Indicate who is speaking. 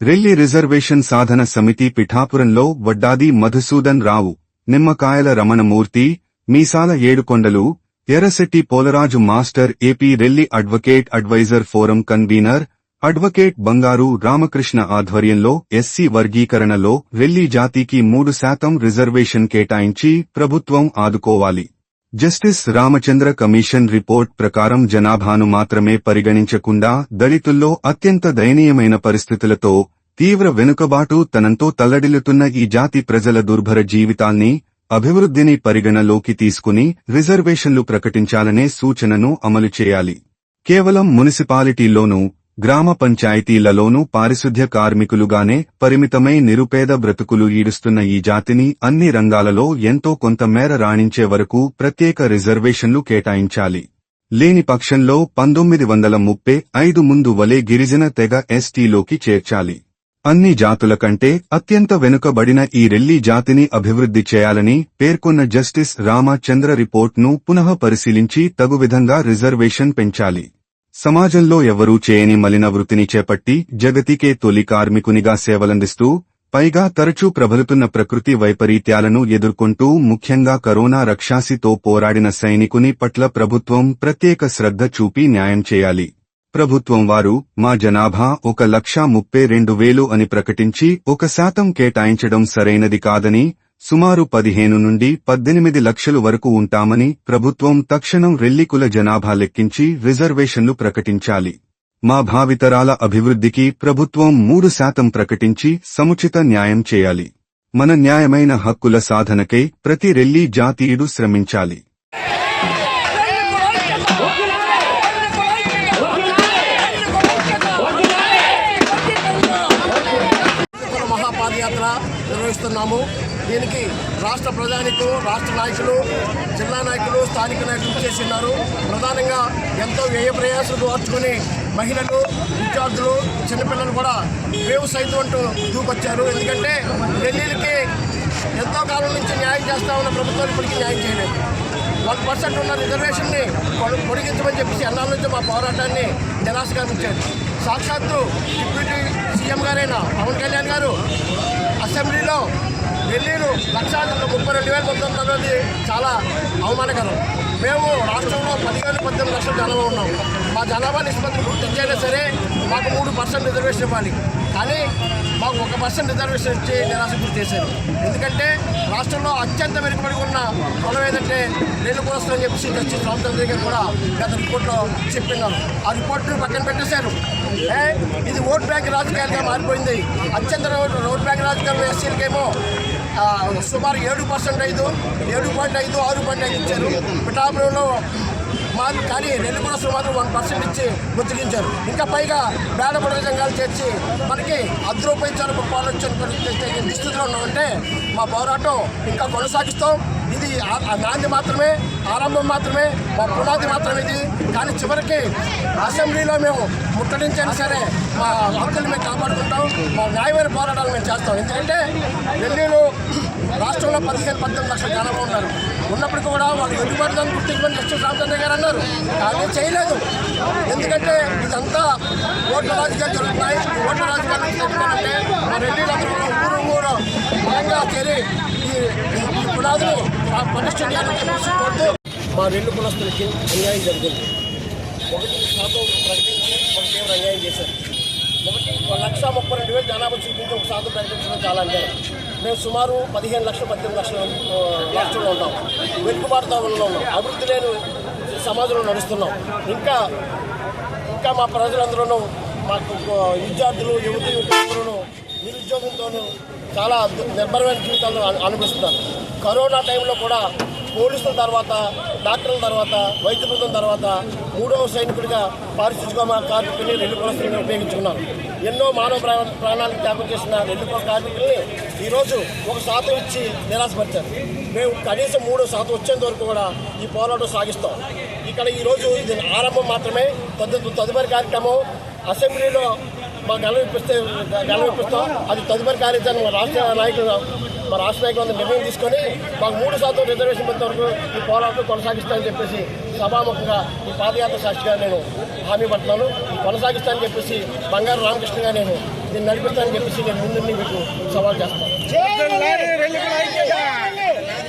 Speaker 1: Relli reservation సాధన సమితి పిఠాపురంలో Vaddadi Madhusudan Rao Nimmakayala Ramanamurthy Meesala Yedukondalu Errasetti Polaraju master AP Relli advocate adviser forum convener advocate Bangaru Ramakrishna ఆధ్వర్యంలో SC వర్గీకరణలో Relli జాతికి మూడు శాతం reservation కేటాయించి ప్రభుత్వం ఆదుకోవాలి. జస్టిస్ రామచంద్ర కమిషన్ రిపోర్ట్ ప్రకారం జనాభాను మాత్రమే పరిగణించకుండా దళితుల్లో అత్యంత దయనీయమైన పరిస్థితులతో తీవ్ర వెనుకబాటు తనంతో తల్లడిల్లుతున్న ఈ జాతి ప్రజల దుర్భర జీవితాల్ని అభివృద్ధిని పరిగణలోకి తీసుకుని రిజర్వేషన్లు ప్రకటించాలనే సూచనను అమలు చేయాలి. కేవలం మున్సిపాలిటీల్లోనూ గ్రామ పంచాయతీలలోనూ పారిశుద్ధ్య కార్మికులుగానే పరిమితమై నిరుపేద బ్రతుకులు ఈడుస్తున్న ఈ జాతిని అన్ని రంగాలలో ఎంతో కొంతమేర రాణించే వరకు ప్రత్యేక రిజర్వేషన్లు కేటాయించాలి. లేని పక్షంలో పంతొమ్మిది వందల ముప్పై ఐదు ముందు వలె గిరిజన తెగ ఎస్టీలోకి చేర్చాలి. అన్ని జాతుల కంటే అత్యంత వెనుకబడిన ఈ రెల్లి జాతిని అభివృద్ధి చేయాలని పేర్కొన్న జస్టిస్ రామచంద్ర రిపోర్ట్ను పునః పరిశీలించి తగు విధంగా రిజర్వేషన్ పెంచాలి. సమాజంలో ఎవరూ చేయని మలిన వృత్తిని చేపట్టి జగతికే తొలి కార్మికునిగా సేవలందిస్తూ పైగా తరచూ ప్రబలుతున్న ప్రకృతి వైపరీత్యాలను ఎదుర్కొంటూ ముఖ్యంగా కరోనా రక్షాసితో పోరాడిన సైనికుని పట్ల ప్రభుత్వం ప్రత్యేక శ్రద్ధ చూపి న్యాయం చేయాలి. ప్రభుత్వం వారు మా జనాభా ఒక లక్షా ముప్పై రెండు వేలు అని ప్రకటించి ఒక శాతం కేటాయించడం సరైనది కాదని సుమారు పదిహేను నుండి పద్దెనిమిది లక్షలు వరకు ఉంటామని ప్రభుత్వం తక్షణం రెల్లికుల జనాభా లెక్కించి రిజర్వేషన్లు ప్రకటించాలి. మా భావితరాల అభివృద్ధికి ప్రభుత్వం మూడు శాతం ప్రకటించి సముచిత న్యాయం చేయాలి. మన న్యాయమైన హక్కుల సాధనకై ప్రతి రెల్లి జాతీయుడు శ్రమించాలి.
Speaker 2: నిర్వహిస్తున్నాము. దీనికి రాష్ట్ర ప్రజానికు రాష్ట్ర నాయకులు జిల్లా నాయకులు స్థానిక నాయకులు చేస్తున్నారు. ప్రధానంగా ఎంతో వ్యయ ప్రయాసాలు మార్చుకుని మహిళలు విద్యార్థులు చిన్నపిల్లలు కూడా వేవు సైతం అంటూ దూకొచ్చారు. ఎందుకంటే ఢిల్లీలకి ఎంతో కాలం నుంచి న్యాయం చేస్తా ఉన్న ప్రభుత్వాలు ఇప్పటికీ న్యాయం చేయలేదు. వన్ పర్సెంట్ ఉన్న రిజర్వేషన్ని పొడిగించమని చెప్పేసి ఎన్నాళ్ళ నుంచి మా పోరాటాన్ని నిరాశగా ఉంచారు. సాక్షాత్తు డిప్యూటీ సీఎం గారైన పవన్ కళ్యాణ్ గారు అసెంబ్లీలో ఢిల్లీలో లక్షాధిక ముప్పై రెండు వేల పంతొమ్మిది అన్నది చాలా అవమానకరం. మేము రాష్ట్రంలో పదివేలు పద్దెనిమిది లక్షల జనాభా ఉన్నాం. మా జనాభా నిష్పత్తిని గుర్తించైనా సరే మాకు మూడు పర్సెంట్ రిజర్వేషన్ ఇవ్వాలి. కానీ మాకు ఒక పర్సెంట్ రిజర్వేషన్ ఇచ్చి నిరాశ చేశారు. ఎందుకంటే రాష్ట్రంలో అత్యంత వెనుకబడి ఉన్న కులం ఏదంటే నేను కులస్తులు అని చెప్పేసి వచ్చి రామచంద్ర దగ్గర కూడా గత రిపోర్ట్లో చెప్పినారు. ఆ రిపోర్ట్ను పక్కన పెట్టేశారు. ఏ, ఇది ఓట్ బ్యాంక్ రాజకీయాలుగా మారిపోయింది. అత్యంత ఓట్ బ్యాంక్ రాజకీయాలు ఎస్సీలకేమో సుమారు ఏడు పర్సెంట్ ఐదు ఏడు పాయింట్ ఐదు ఆరు పాయింట్ ఐదు ఇచ్చారు పిఠాపురంలో మాకు కానీ రెండు మాత్రం వన్ పర్సెంట్ ఇచ్చి ముచ్చగించారు ఇంకా పైగా బేడపడ సంఘాలు చేర్చి మనకి అర్ధ రూపాయలు చొరపు దుస్థితిలో ఉన్నామంటే మా పోరాటం ఇంకా కొనసాగిస్తాం. ఇది ఆ- నాంది మాత్రమే ఆరంభం మాత్రమే మా పునాది మాత్రమే ఇది. కానీ చివరికి అసెంబ్లీలో మేము ముట్టడించైనా సరే మా హక్కులు మేము కాపాడుకుంటాం మా న్యాయమైన పోరాటాలు మేము చేస్తాం. ఎందుకంటే ఢిల్లీలో రాష్ట్రంలో పదిహేను పద్దెనిమిది లక్షల జనాభా ఉన్నారు. ఉన్నప్పటికీ కూడా వాళ్ళు ఎదుగుబడిదాన్ని గుర్తించమని జస్టిస్ రామచంద్ర గారు అన్నారు. కానీ చేయలేదు. ఎందుకంటే ఇదంతా ఓట్ల రాజకీయాలు జరుగుతున్నాయి. ఓట్ల రాజకీయాలు తెలుసుకోవాలంటే మా రెడ్డిలందరూ ఊరు ఊరు బలంగా చేరి ఈ ఈ పునాదులు పటిష్టం చేయాలని చెప్పేసి కోరుతూ మా రెండు కులస్తులకి అన్యాయం జరిగింది. ఒకటి శాతం ప్రకటించి ఒకటి అన్యాయం చేశారు. ఒకటి ఒక లక్ష ముప్పై రెండు వేలు జనాభా చూపించి ఒక శాతం ప్రకటించడం చాలా మేము సుమారు పదిహేను లక్షలు పద్దెనిమిది లక్షల రాష్ట్రంలో ఉన్నాం. వెనుకబాటుదారుల్లో ఉన్నాం. అభివృద్ధి లేని సమాజంలో నడుస్తున్నాం. ఇంకా ఇంకా మా ప్రజలందరూ మాకు విద్యార్థులు యువతి యువకులందరూ నిరుద్యోగంతోనూ చాలా నిర్భరమైన జీవితాలను అను- అనుభవిస్తున్నారు. కరోనా టైంలో కూడా పోలీసుల తర్వాత డాక్టర్ల తర్వాత వైద్య బృందం తర్వాత మూడవ సైనికుడిగా పారిశుద్ధ్య కార్మికుల్ని రెండు కులస్తులను ఉపయోగించుకున్నాం ఎన్నో మానవ ప్రాణ ప్రాణాలకు త్యాగం చేసిన రెండు కుల కార్మికుల్ని ఈరోజు ఒక శాతం ఇచ్చి నిరాశపరిచారు. మేము కనీసం మూడో శాతం వచ్చేంత వరకు కూడా ఈ పోరాటం సాగిస్తాం. ఇక్కడ ఈరోజు ఇది ఆరంభం మాత్రమే. తదు తదుపరి కార్యక్రమం అసెంబ్లీలో మా గెలవిపిస్తే గెలవిపిస్తాం అది తదుపరి కార్యక్రమం రాష్ట్ర నాయకులు మా రాష్ట్ర నాయకులందరూ నిర్ణయం తీసుకొని మాకు మూడు శాతం రిజర్వేషన్ పొందే వరకు ఈ పోరాటం కొనసాగిస్తానని చెప్పేసి సభాముఖంగా ఈ పాదయాత్ర సాక్షిగా నేను హామీ పడుతున్నాను కొనసాగిస్తానని చెప్పేసి బంగారు రామకృష్ణగా నేను దీన్ని నడిపిస్తానని చెప్పేసి నేను ముందు మీకు సవాల్ చేస్తాను.